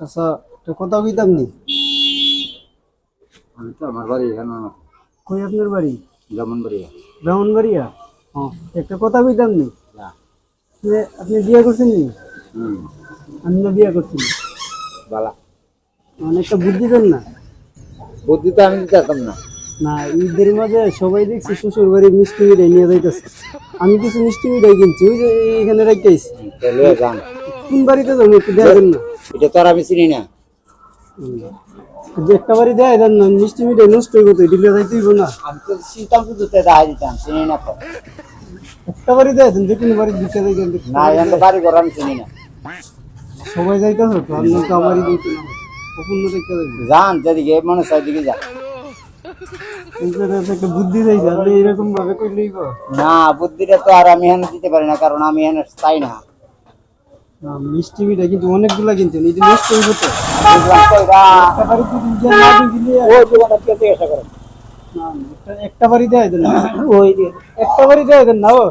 চাচা একটা কথা কইতাম নি? আমি তো আমার বাড়ি এখানে। কই আপনার বাড়ি? ব্রাহ্মণবাড়িয়া। ও একটা কথা কইতাম নি? আপনি- বিয়ে করছেন নি? আমি না বিয়ে করছি। বালা। মানে বুদ্ধি দেন না। বুদ্ধি তো আমি দিতাম না। না ঈদের মাঝে সবাই দেখছি শ্বশুর বাড়ি মিষ্টি মিঠাই নিয়ে যাইতেছে। আমি কিছু মিষ্টি মিঠাই কিনছি ওই যে এখানে যান। কোন বাড়িতে যাব একটু দেখেন না। এটা তো আর আমি চিনি না। একটা বাড়ি দেয় দেন না মিষ্টি মিঠাই নষ্ট হইব তো লিয়ে যাইতে হইব না। আমি তো চিনতাম তো দেখা দিতাম চিনি না তো। একটা বাড়ি দেয় দেন যে কোনো বাড়ি দিতে দেন না এখানে তো বাড়ি ঘর আমি চিনি না। সবাই যাইতেছে তো আমি তো আমারই দিতে না দেখতে যান যেদিকে মনে চাই দিকে যান একটা বুদ্ধি চাইছে আপনি এরকম ভাবে করলেই না বুদ্ধিটা তো আর আমি এখানে দিতে পারি না কারণ আমি এখানে চাই না, মিষ্টি মিঠাই কিন্তু অনেকগুলা কিনতেন এই যে নষ্ট হইব তো এটা একটা বাড়ি দিয়ে দেন ওই একটা বাড়ি দেয় দেন না ও।